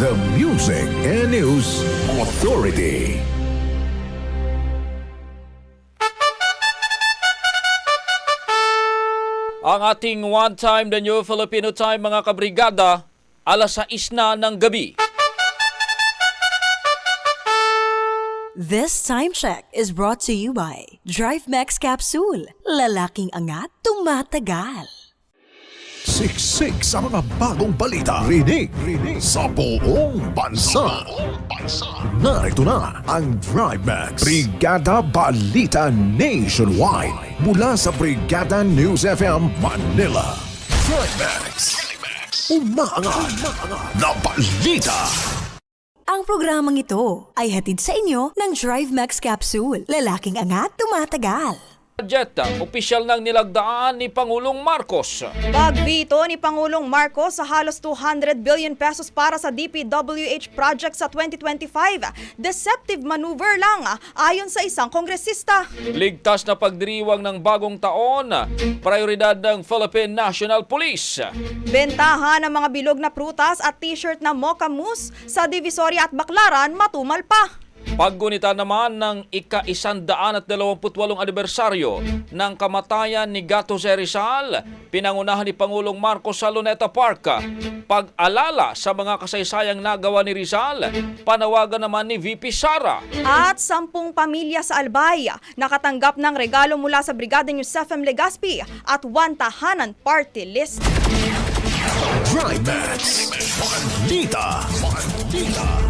The Music and News Authority. Ang ating one time the new Filipino time mga kabrigada, alas 6 na ng gabi. This time check is brought to you by Drive Max Capsule. Lalaking angat, tumatagal. Siksik sa mga bagong balita. Rinig, rinig sa buong bansa. Narito na ang Drive Max. Brigada Balita Nationwide. Mula sa Brigada News FM Manila. Drive Max. Umaangat na balita. Ang programang ito ay hatid sa inyo ng Drive Max Capsule. Lalaking angat, tumatagal. Budget, opisyal nang nilagdaan ni Pangulong Marcos. Pagvito ni Pangulong Marcos sa halos 200 billion pesos para sa DPWH project sa 2025. Deceptive maneuver lang ayon sa isang kongresista. Ligtas na pagdiriwang ng bagong taon, prioridad ng Philippine National Police. Bentahan ng mga bilog na prutas at t-shirt na Mocha Mousse sa Divisoria at Baclaran matumal pa. Paggunita naman ng ika-isandaan at dalawamputwalong anibersaryo ng kamatayan ni Gato Jose Rizal, pinangunahan ni Pangulong Marcos sa Luneta Park. Pag-alala sa mga kasaysayang nagawa ni Rizal, panawagan naman ni VP Sara. At sampung pamilya sa Albay nakatanggap ng regalo mula sa Brigada News FM Legazpi at one tahanan party list. Drive Max. Balita. Balita.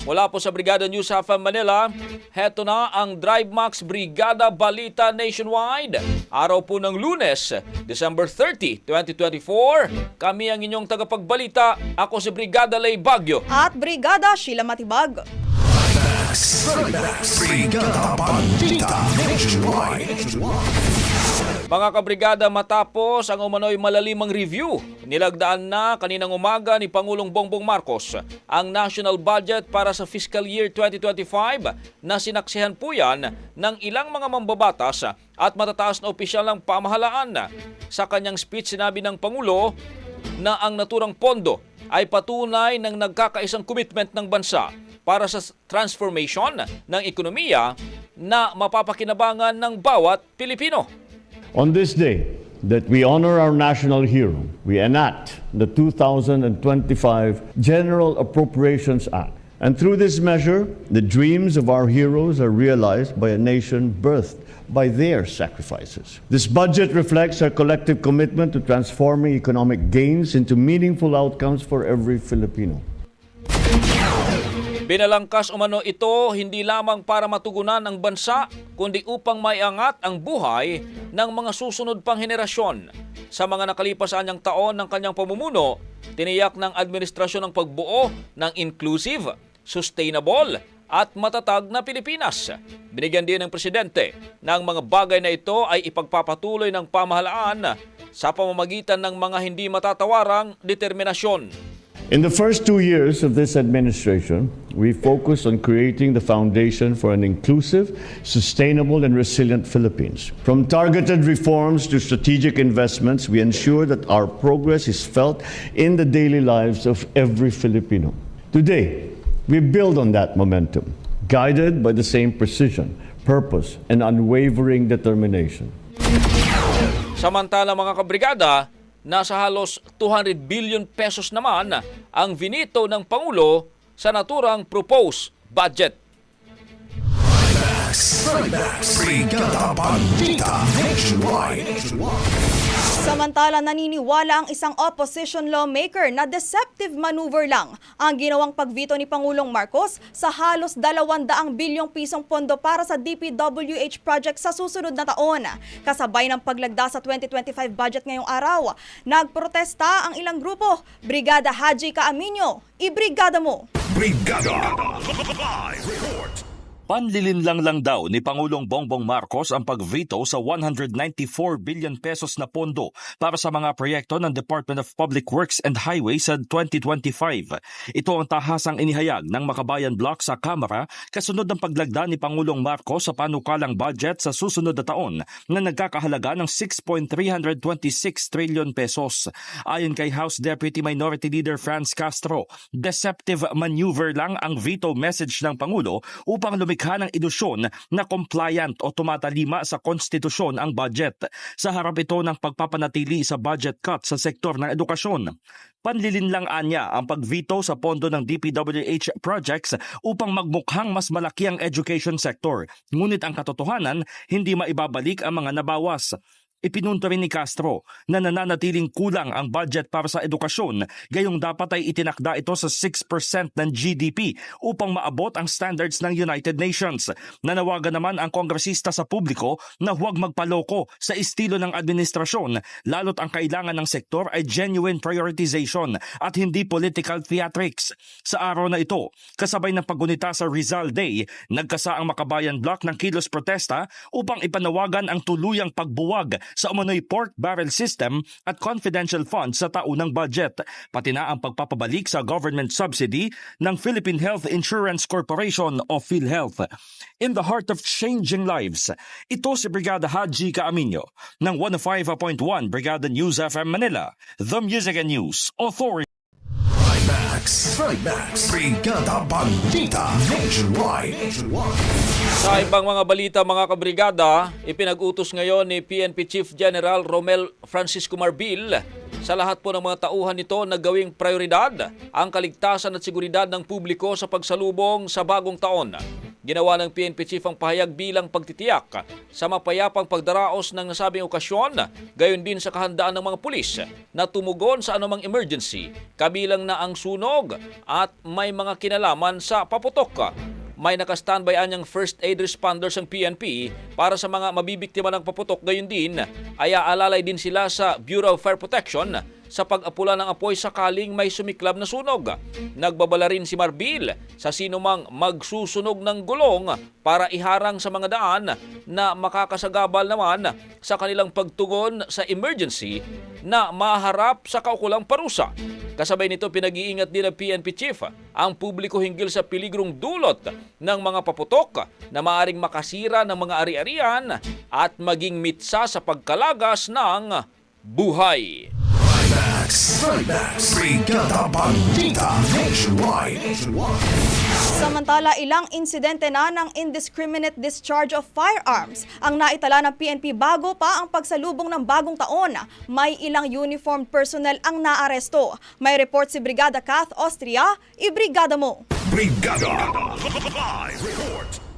Mula po sa Brigada News FM Manila, heto na ang Drive Max Brigada Balita Nationwide. Araw po ng lunes, December 30, 2024. Kami ang inyong tagapagbalita. Ako si Brigada Lay Bagyo. At Brigada Sheila Matibag. Brigada Balita Nationwide. Mga kabrigada matapos ang umano'y malalimang review, nilagdaan na kaninang umaga ni Pangulong Bongbong Marcos ang national budget para sa fiscal year 2025 na sinaksihan po yan ng ilang mga mambabatas at matataas na opisyal ng pamahalaan. Sa kanyang speech sinabi ng Pangulo na ang naturang pondo ay patunay ng nagkakaisang commitment ng bansa para sa transformation ng ekonomiya na mapapakinabangan ng bawat Pilipino. On this day that we honor our national hero, we enact the 2025 General Appropriations Act. And through this measure, the dreams of our heroes are realized by a nation birthed by their sacrifices. This budget reflects our collective commitment to transforming economic gains into meaningful outcomes for every Filipino. Binalangkas umano ito hindi lamang para matugunan ang bansa, kundi upang maiangat ang buhay ng mga susunod pang henerasyon. Sa mga nakalipas anyang taon ng kanyang pamumuno, tiniyak ng administrasyon ang pagbuo ng inclusive, sustainable, at matatag na Pilipinas. Binigyan din ng presidente ng mga bagay na ito ay ipagpapatuloy ng pamahalaan sa pamamagitan ng mga hindi matatawarang determinasyon. In the first two years of this administration, we focused on creating the foundation for an inclusive, sustainable, and resilient Philippines. From targeted reforms to strategic investments, we ensure that our progress is felt in the daily lives of every Filipino. Today, we build on that momentum, guided by the same precision, purpose, and unwavering determination. Samantala mga kabrigada, nasa halos 200 billion pesos naman ang vinito ng Pangulo sa naturang proposed budget. Brigada Balita Nationwide. Samantala naniniwala ang isang opposition lawmaker na deceptive maneuver lang ang ginawang pagvito ni Pangulong Marcos sa halos 200 bilyong pisong pondo para sa DPWH project sa susunod na taon. Kasabay ng paglagda sa 2025 budget ngayong araw, nagprotesta ang ilang grupo. Brigada Haji Kaaminyo, ibrigada mo! Brigada. Live report. Panlilinlang lang daw ni Pangulong Bongbong Marcos ang pagveto sa 194 billion pesos na pondo para sa mga proyekto ng Department of Public Works and Highways sa 2025. Ito ang tahasang inihayag ng Makabayan Block sa Kamara kasunod ng paglagda ni Pangulong Marcos sa panukalang budget sa susunod na taon na nagkakahalaga ng 6.326 trillion pesos. Ayon kay House Deputy Minority Leader Franz Castro, deceptive maneuver lang ang veto message ng Pangulo upang lumikha ng ilusyon na compliant o tumatalima sa konstitusyon ang budget. Sa harap ito ng pagpapanatili sa budget cut sa sektor ng edukasyon. Panlilinlang anya ang pagveto sa pondo ng DPWH projects upang magmukhang mas malaki ang education sector. Ngunit ang katotohanan, hindi maibabalik ang mga nabawas. Ipinunto rin ni Castro na nananatiling kulang ang budget para sa edukasyon, gayong dapat ay itinakda ito sa 6% ng GDP upang maabot ang standards ng United Nations. Nanawagan naman ang kongresista sa publiko na huwag magpaloko sa estilo ng administrasyon, lalo't ang kailangan ng sektor ay genuine prioritization at hindi political theatrics. Sa araw na ito, kasabay ng paggunita sa Rizal Day, nagkasa ang Makabayan Block ng kilos protesta upang ipanawagan ang tuluyang pagbuwag sa umano'y pork barrel system at confidential funds sa taunang budget, pati na ang pagpapabalik sa government subsidy ng Philippine Health Insurance Corporation o PhilHealth. In the heart of changing lives, ito si Brigada Haji Kaaminyo ng 105.1 Brigada News FM Manila, The Music and News Authority. Max. Max. Brigada Balita Nationwide. Sa ibang mga balita mga kabrigada, ipinag-utos ngayon ni PNP Chief General Romel Francisco Marbil sa lahat po ng mga tauhan nito na gawing prioridad ang kaligtasan at seguridad ng publiko sa pagsalubong sa bagong taon. Ginawa ng PNP Chief ang pahayag bilang pagtitiyak sa mapayapang pagdaraos ng nasabing okasyon, gayon din sa kahandaan ng mga pulis na tumugon sa anumang emergency, kabilang na ang sunog at may mga kinalaman sa paputok may naka-standby anyang first aid responders ang PNP para sa mga mabibiktima ng paputok. Gayon din ay aalalay din sila sa Bureau of Fire Protection sa pag-apula ng apoy sakaling may sumiklab na sunog. Nagbabala rin si Marbil sa sinumang magsusunog ng gulong para iharang sa mga daan na makakasagabal naman sa kanilang pagtugon sa emergency na maharap sa kaukulang parusa. Kasabay nito pinag-iingat din ng PNP Chief ang publiko hinggil sa piligrong dulot ng mga paputok na maaring makasira ng mga ari-arian at maging mitsa sa pagkalagas ng buhay. Max, Max, Brigada Balita Nationwide. Samantala, ilang insidente na ng indiscriminate discharge of firearms ang naitala ng PNP bago pa ang pagsalubong ng bagong taon. May ilang uniformed personnel ang naaresto. May report si Brigada Kath Austria, ibrigada mo. Brigada Live Report.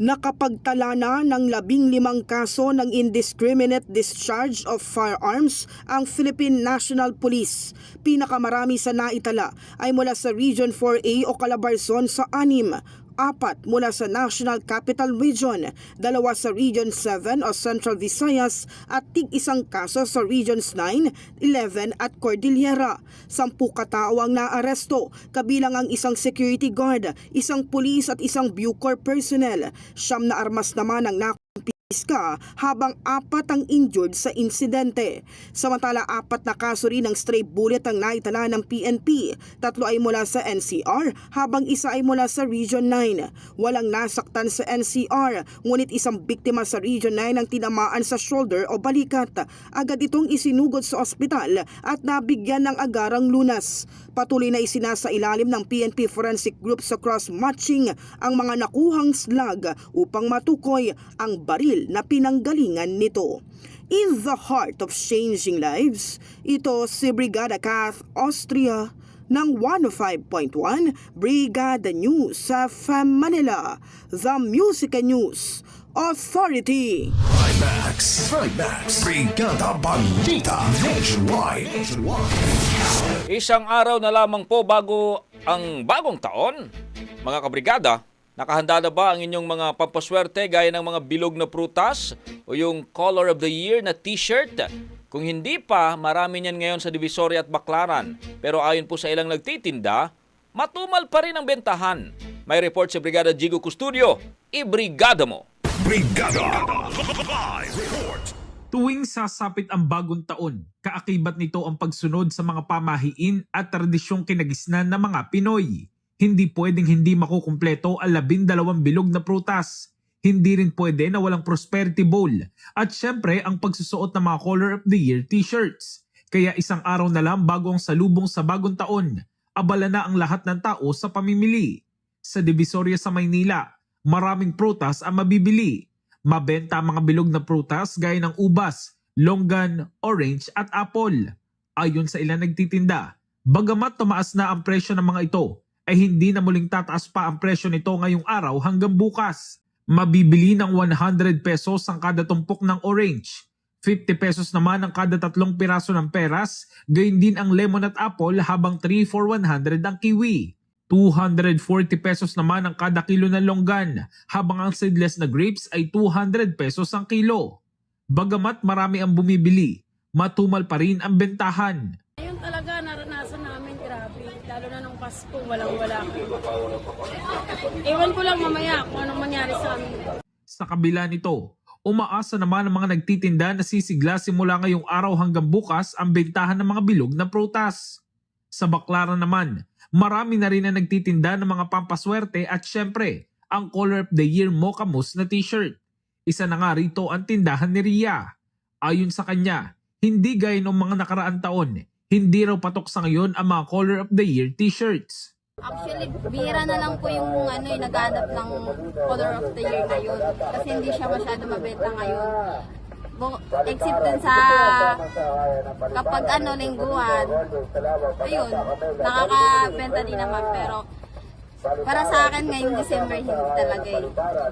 Nakapagtala na ng labing limang kaso ng indiscriminate discharge of firearms ang Philippine National Police. Pinakamarami sa naitala ay mula sa Region 4A o Calabarzon sa anim, apat mula sa National Capital Region, dalawa sa Region 7 o Central Visayas at tig isang kaso sa Regions 9, 11 at Cordillera. Sampu katao ang naaresto, kabilang ang isang security guard, isang police at isang Bucor personnel. Siyam na armas naman ang ka habang apat ang injured sa insidente. Samantala, apat na kaso rin ng stray bullet ang naitala ng PNP. Tatlo ay mula sa NCR habang isa ay mula sa Region 9. Walang nasaktan sa NCR, ngunit isang biktima sa Region 9 ang tinamaan sa shoulder o balikat. Agad itong isinugod sa ospital at nabigyan ng agarang lunas. Patuloy na isinasa ilalim ng PNP Forensic Group sa cross-matching ang mga nakuhang slag upang matukoy ang baril na pinanggalingan nito. In the heart of changing lives, ito si Brigada Kath Austria ng 105.1 Brigada News sa Manila, The Music News Authority. Max, Max, Brigada Balita Nationwide. Isang araw na lamang po bago ang bagong taon. Mga kabrigada, nakahanda na ba ang inyong mga pampaswerte gaya ng mga bilog na prutas o yung color of the year na t-shirt? Kung hindi pa, marami niyan ngayon sa Divisoria at Baclaran. Pero ayon po sa ilang nagtitinda, matumal pa rin ang bentahan. May report si Brigada Jigo Custodio. Ibrigada mo! Brigada Live Report. Tuwing sasapit ang bagong taon, kaakibat nito ang pagsunod sa mga pamahiin at tradisyong kinagisnan ng mga Pinoy. Hindi pwedeng hindi makukumpleto ang labindalawang bilog na prutas. Hindi rin pwede na walang prosperity bowl. At syempre ang pagsusuot ng mga color of the year t-shirts. Kaya isang araw na lang bago ang salubong sa bagong taon, abala na ang lahat ng tao sa pamimili. Sa Divisoria sa Maynila, maraming prutas ang mabibili. Mabenta ang mga bilog na prutas gaya ng ubas, longgan, orange at apple. Ayon sa ilan nagtitinda, bagamat tumaas na ang presyo ng mga ito, ay hindi na muling tataas pa ang presyo nito ngayong araw hanggang bukas. Mabibili ng 100 pesos ang kada tumpok ng orange. 50 pesos naman ang kada tatlong piraso ng peras, gayon din ang lemon at apple habang 3 for 100 ang kiwi. 240 pesos naman ang kada kilo ng longgan, habang ang seedless na grapes ay 200 pesos ang kilo. Bagamat marami ang bumibili, matumal pa rin ang bentahan. Ayun talaga. Na nung Pasko, walang-wala. Ewan ko lang mamaya kung anong mangyari sa amin. Sa kabila nito, umaasa naman ang mga nagtitinda na sisigla simula ngayong araw hanggang bukas ang bentahan ng mga bilog na prutas. Sa Baclaran naman, marami na rin ang nagtitinda ng mga pampaswerte at syempre, ang color of the year Mocha Mousse na t-shirt. Isa na nga rito ang tindahan ni Ria. Ayon sa kanya, hindi gaya ng mga nakaraan taon, hindi raw patok sa ngayon ang mga color of the year t-shirts. Actually, bihira na lang po yung ano, yung naghanap ng color of the year ngayon. Kasi hindi siya masyado mabenta ngayon. Except dun sa kapag ano, lingguhan, ayun, nakakabenta din naman. Pero para sa akin ngayong December, hindi talaga eh.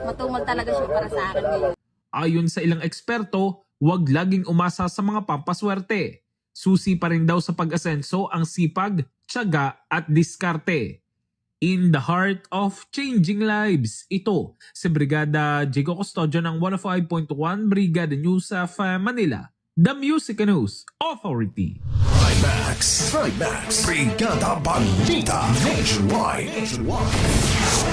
Matumal talaga siya para sa akin ngayon. Ayon sa ilang eksperto, huwag laging umasa sa mga pampaswerte. Susi pa rin daw sa pag-asenso ang sipag, tiyaga at diskarte. In the heart of changing lives, ito si Brigada Jigo Custodio ng 105.1 Brigada News sa Manila, The Music News Authority. Trimax, Trimax, Brigada Balita Nationwide.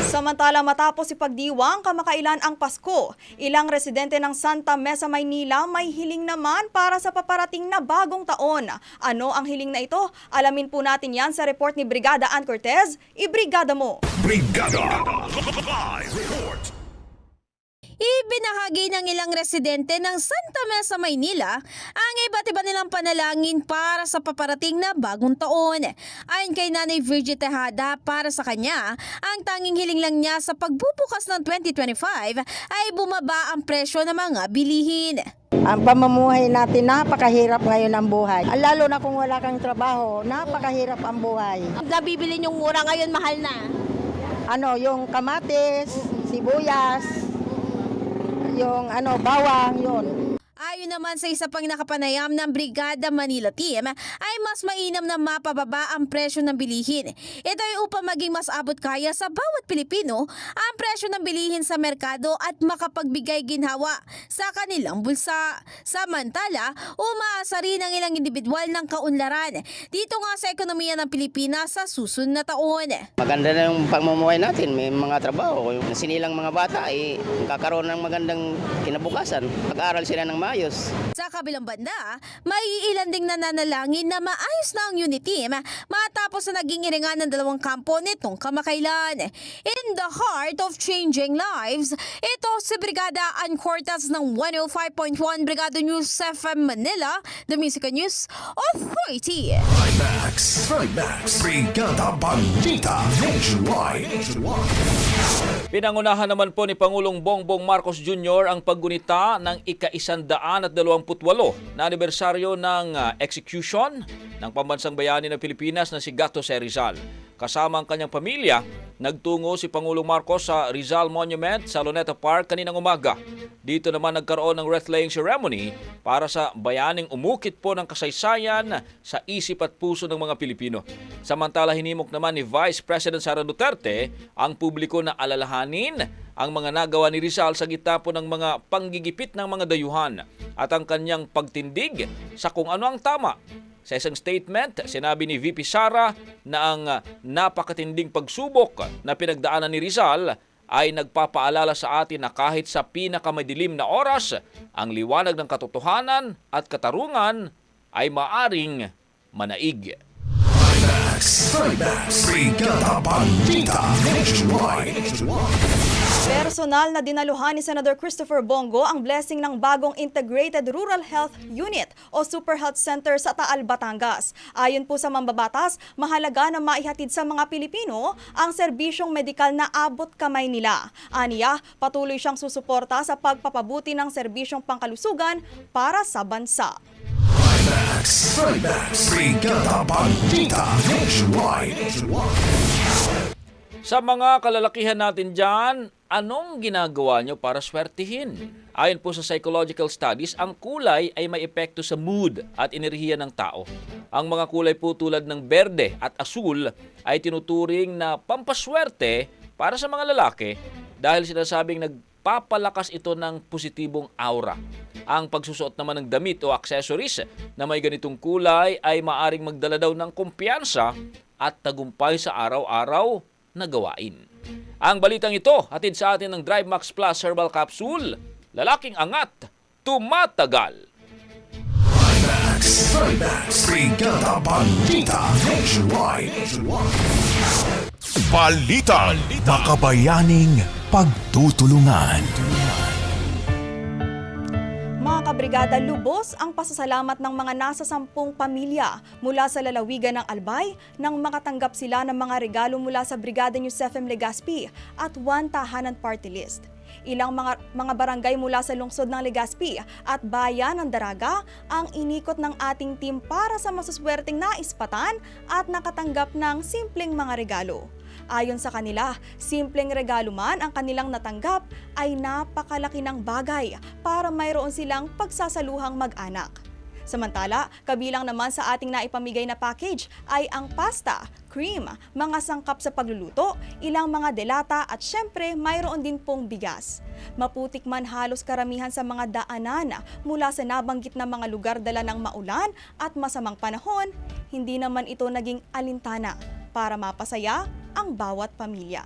Samantala matapos ipagdiwang kamakailan ang Pasko, ilang residente ng Santa Mesa, Maynila may hiling naman para sa paparating na bagong taon. Ano ang hiling na ito? Alamin po natin yan sa report ni Brigada Ann Cortez. Ibrigada mo! Brigada Live Report. Ibinahagi ng ilang residente ng Santa Mesa, Maynila ang iba't iba nilang panalangin para sa paparating na bagong taon. Ayon kay Nanay Virgie Tejada, para sa kanya, ang tanging hiling lang niya sa pagbubukas ng 2025 ay bumaba ang presyo ng mga bilihin. Ang pamumuhay natin, napakahirap ngayon ang buhay. Lalo na kung wala kang trabaho, napakahirap ang buhay. Nabibili niyong mura ngayon, mahal na. Ano, yung kamatis, sibuyas, yung ano, bawang, yun. Ayon naman sa isa pang nakapanayam ng Brigada Manila Team, ay mas mainam na mapababa ang presyo ng bilihin. Ito ay upang maging mas abot kaya sa bawat Pilipino ang presyo ng bilihin sa merkado at makapagbigay ginhawa sa kanilang bulsa. Samantala, umaasa rin ang ilang individual ng kaunlaran dito nga sa ekonomiya ng Pilipinas sa susunod na taon. Maganda na yung pamumuhay natin, may mga trabaho. Yung sinilang mga bata ay kakaroon ng magandang kinabukasan. Pag-aral sila ng maayos. Sa kabilang banda, may ilan ding nananalangin na maayos na ang unit team matapos na naging iringan ng dalawang kampo nitong kamakailan. In the heart of changing lives, ito si Brigada Ann Cortez ng 105.1 Brigada News FM Manila, the Music News Authority. Trimax, Trimax, Brigada Balita Nationwide. Pinangunahan naman po ni Pangulong Bongbong Marcos Jr. ang paggunita ng ika-isandaan at dalawamputwalo na anibersaryo ng ah, execution ng pambansang bayani ng Pilipinas na si Gato C. Rizal. Kasama ang kanyang pamilya, nagtungo si Pangulong Marcos sa Rizal Monument sa Luneta Park kaninang umaga. Dito naman nagkaroon ng wreath-laying ceremony para sa bayaning umukit po ng kasaysayan sa isip at puso ng mga Pilipino. Samantala hinimok naman ni Vice President Sara Duterte ang publiko na alalahanin ang mga nagawa ni Rizal sa gitna po ng mga panggigipit ng mga dayuhan at ang kanyang pagtindig sa kung ano ang tama sa isang statement, sinabi ni VP Sara na ang ah, napakatinding pagsubok na pinagdaanan ni Rizal ay nagpapaalala sa atin na kahit sa pinakamadilim na oras, ang liwanag ng katotohanan at katarungan ay maaring manaig. Trimax, Trimax, Brigada Balita Nationwide. Personal na dinaluhan ni Senator Christopher Bongo ang blessing ng bagong Integrated Rural Health Unit o Super Health Center sa Taal, Batangas. Ayon po sa mambabatas, mahalaga na maihatid sa mga Pilipino ang serbisyong medikal na abot kamay nila. Aniya, patuloy siyang susuporta sa pagpapabuti ng serbisyong pangkalusugan para sa bansa. Balita Nationwide. Sa mga kalalakihan natin dyan, anong ginagawa nyo para swertihin? Ayon po sa psychological studies, ang kulay ay may epekto sa mood at enerhiya ng tao. Ang mga kulay po tulad ng berde at asul ay tinuturing na pampaswerte para sa mga lalaki dahil sinasabing nagpapalakas ito ng positibong aura. Ang pagsusuot naman ng damit o accessories na may ganitong kulay ay maaring magdala daw ng kumpiyansa at tagumpay sa araw-araw na gawain. Ang balitang ito, hatid sa atin ng Drive Max Plus Herbal Capsule. Lalaking angat, tumatagal. Trimax, Trimax, Brigada Balita Nationwide. Balita, makabayaning pagtutulungan. Mga kabrigada, lubos ang pasasalamat ng mga nasa sampung pamilya mula sa lalawigan ng Albay nang makatanggap sila ng mga regalo mula sa Brigada FM Legazpi at One Tahanan Party List. Ilang mga, mga barangay mula sa lungsod ng Legazpi at bayan ng Daraga ang inikot ng ating team para sa masuswerteng naispatan at nakatanggap ng simpleng mga regalo. Ayon sa kanila, simpleng regalo man ang kanilang natanggap ay napakalaki ng bagay para mayroon silang pagsasaluhang mag-anak. Samantala, kabilang naman sa ating naipamigay na package ay ang pasta, cream, mga sangkap sa pagluluto, ilang mga delata at syempre mayroon din pong bigas. Maputik man halos karamihan sa mga daanan mula sa nabanggit na mga lugar dala ng maulan at masamang panahon, hindi naman ito naging alintana para mapasaya ang bawat pamilya.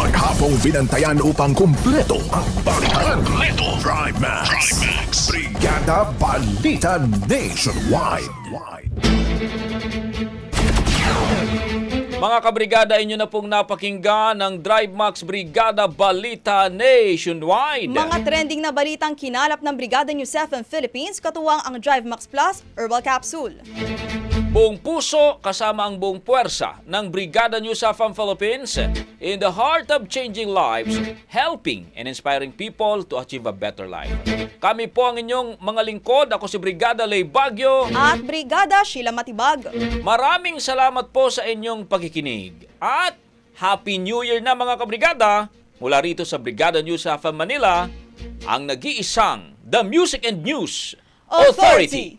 Maghapong binantayan upang kumpleto ang balitan. Kumpleto. Drive Max. Brigada Balita Nationwide. Mga kabrigada, inyo na pong napakinggan ng Drive Max Brigada Balita Nationwide. Mga trending na balitang kinalap ng Brigada News FM Philippines, katuwang ang Drive Max Plus Herbal Capsule. Buong puso kasama ang buong puwersa ng Brigada News FM Philippines in the heart of changing lives, helping and inspiring people to achieve a better life. Kami po ang inyong mga lingkod. Ako si Brigada Lay Bagyo. At Brigada Sheila Matibag. Maraming salamat po sa inyong pagkikinig. At Happy New Year na mga kabrigada mula rito sa Brigada News FM Manila, ang nag-iisang The Music and News Authority.